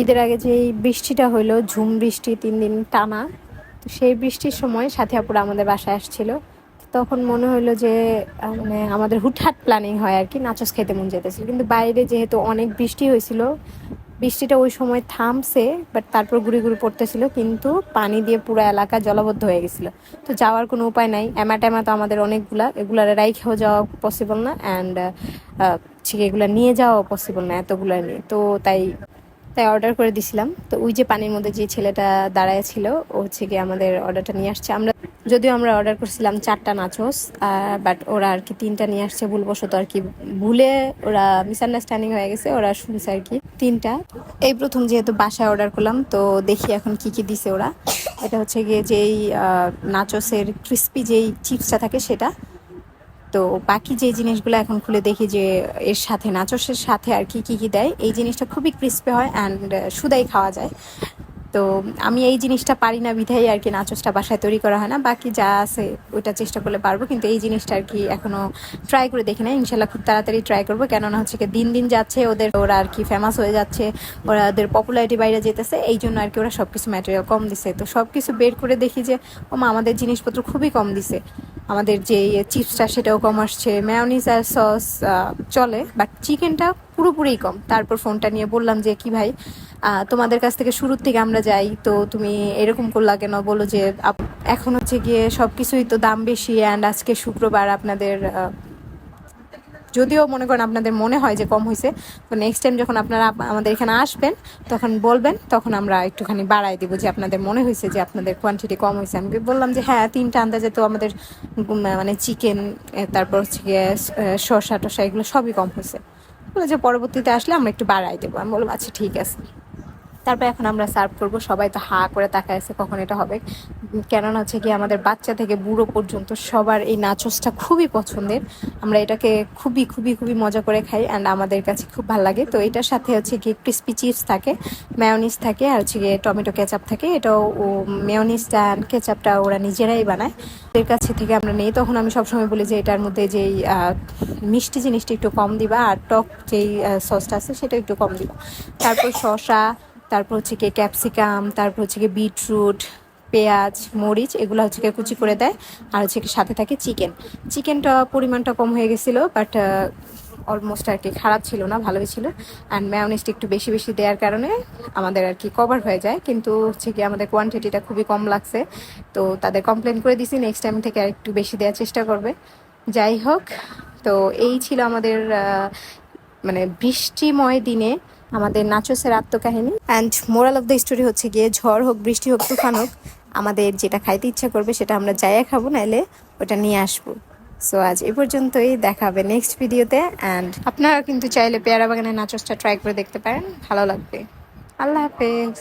ঈদের আগে যে বৃষ্টিটা হইল, ঝুম বৃষ্টি তিন দিন টানা, তো সেই বৃষ্টির সময় সাথে আপুরা আমাদের বাসায় আসছিল। তখন মনে হলো যে মানে আমাদের হুটহাট প্ল্যানিং হয় আর কি, নাচস খেতে মন যেতেছিল কিন্তু বাইরে যেহেতু অনেক বৃষ্টি হয়েছিল বৃষ্টিটা ওই সময় থামছে বাট তারপর গুড়ি গুড়ি পড়তেছিল, কিন্তু পানি দিয়ে পুরো এলাকা জলবদ্ধ হয়ে গেছিল। তো যাওয়ার কোনো উপায় নাই। এমা টেমা তো আমাদের অনেকগুলা, এগুলার রাইখেও যাওয়া পসিবল না অ্যান্ড ঠিক এগুলা নিয়ে যাওয়া পসিবল না, এতগুলা নিয়ে। তো তাই তাই অর্ডার করে দিছিলাম। তো ওই যে পানির মধ্যে যে ছেলেটা দাঁড়ায় ছিল, ও হচ্ছে গিয়ে আমাদের অর্ডারটা নিয়ে আসছে। আমরা যদিও আমরা অর্ডার করছিলাম চারটা নাচোস বাট ওরা আর কি তিনটা নিয়ে আসছে। ভুলবশত আর কি ভুলে ওরা মিসআন্ডারস্ট্যান্ডিং হয়ে গেছে, ওরা শুনছে আর কি তিনটা। এই প্রথম যেহেতু বাসায় অর্ডার করলাম, তো দেখি এখন কি কি দিছে ওরা। এটা হচ্ছে গিয়ে যেই নাচোসের ক্রিস্পি যেই চিপসটা থাকে সেটা তো বাকি যে জিনিসগুলো এখন খুলে দেখি যে এর সাথে নাচসের সাথে আর কি কি কি দেয়, এই জিনিসটা খুবই ক্রিস্পি হয় অ্যান্ড সুদাই খাওয়া যায়। তো আমি এই জিনিসটা পারি না বিধাই আর কি নাচসটা বাসায় তৈরি করা হয় না। বাকি যা আছে ওইটা চেষ্টা করলে পারব, কিন্তু এই জিনিসটা আর কি এখনও ট্রাই করে দেখি না ইনশাল্লাহ খুব তাড়াতাড়ি ট্রাই করব। কেননা হচ্ছে কি দিন দিন যাচ্ছে, ওদের ওরা আর কি ফেমাস হয়ে যাচ্ছে, ওরা ওদের পপুলারিটি বাইরে যেতেছে, এই জন্য আর কি ওরা সব কিছু ম্যাটেরিয়াল কম দিছে। তো সব কিছু বের করে দেখি যে ও মা আমাদের জিনিসপত্র খুবই কম দিছে। আমাদের যে চিপসটা, সেটাও কম আসছে। ম্যাওনিজ আর সস চলে বাট চিকেনটা পুরোপুরিই কম। তারপর ফোনটা নিয়ে বললাম যে, কি ভাই তোমাদের কাছ থেকে শুরুর থেকে আমরা যাই, তো তুমি এরকম করলা কেন? বলো যে এখন হচ্ছে গিয়ে সব কিছুই তো দাম বেশি অ্যান্ড আজকে শুক্রবার আপনাদের যদিও মনে করেন আপনাদের মনে হয় যে কম হয়েছে তো নেক্সট টাইম যখন আপনারা আমাদের এখানে আসবেন, তখন বলবেন, তখন আমরা একটুখানি বাড়াই দিব যে আপনাদের মনে হয়েছে যে আপনাদের কোয়ান্টিটি কম হয়েছে আমি বললাম যে হ্যাঁ তিনটা আন্দাজে তো আমাদের মানে চিকেন তারপর হচ্ছে গিয়ে শসা টসা এগুলো সবই কম হয়েছে বলে যে পরবর্তীতে আসলে আমরা একটু বাড়াই দেবো। আমি বললাম আচ্ছা ঠিক আছে। তারপর এখন আমরা সার্ভ করব। সবাই তো হা করে তাকায় আছে, কখন এটা হবে? কেননা হচ্ছে কি আমাদের বাচ্চা থেকে বুড়ো পর্যন্ত সবার এই নাচসটা খুবই পছন্দের। আমরা এটাকে খুবই খুবই খুবই মজা করে খাই অ্যান্ড আমাদের কাছে খুব ভালো লাগে। তো এটার সাথে হচ্ছে কি ক্রিস্পি চিপস থাকে মেয়নিস থাকে আর হচ্ছে গিয়ে টমেটো কেচাপ থাকে। এটাও ও মেয়নিসটা অ্যান্ড কেচাপটা ওরা নিজেরাই বানায়। এর কাছে থেকে আমরা নেই। তখন আমি সবসময় বলি যে এটার মধ্যে যেই মিষ্টি জিনিসটা একটু কম দিবা আর টক যেই সসটা আছে সেটা একটু কম দিবা। তারপর শসা তারপর হচ্ছে কি ক্যাপসিকাম, তারপর হচ্ছে কি বিটরুট, পেঁয়াজ, মরিচ, এগুলো হচ্ছে কি কুচি করে দেয়। আর হচ্ছে কি সাথে থাকে চিকেন। চিকেনটা পরিমাণটা কম হয়ে গেছিল বাট অলমোস্ট আর কি খারাপ ছিল না, ভালোই ছিল। অ্যান্ড ম্যায়োনিজটা একটু বেশি বেশি দেওয়ার কারণে আমাদের আর কি কভার হয়ে যায়। কিন্তু হচ্ছে কি আমাদের কোয়ান্টিটিটা খুবই কম লাগছে। তো তাদের কমপ্লেন করে দিছি নেক্সট টাইম থেকে আর একটু বেশি দেওয়ার চেষ্টা করবে। যাই হোক, তো এই ছিল আমাদের মানে বৃষ্টিময় দিনে আমাদের নাচসের আত্মকাহিনী। And moral of the story হচ্ছে গিয়ে, ঝড় হোক, বৃষ্টি হোক, তুফান হোক, আমাদের যেটা খাইতে ইচ্ছা করবে সেটা আমরা যাইয়া খাব, নাইলে ওটা নিয়ে আসব। সো আজ এ পর্যন্তই, দেখা হবে নেক্সট ভিডিওতে অ্যান্ড আপনারা কিন্তু চাইলে পেয়ারা বাগানের নাচসটা ট্রাই করে দেখতে পারেন, ভালো লাগবে। আল্লাহ হাফেজ।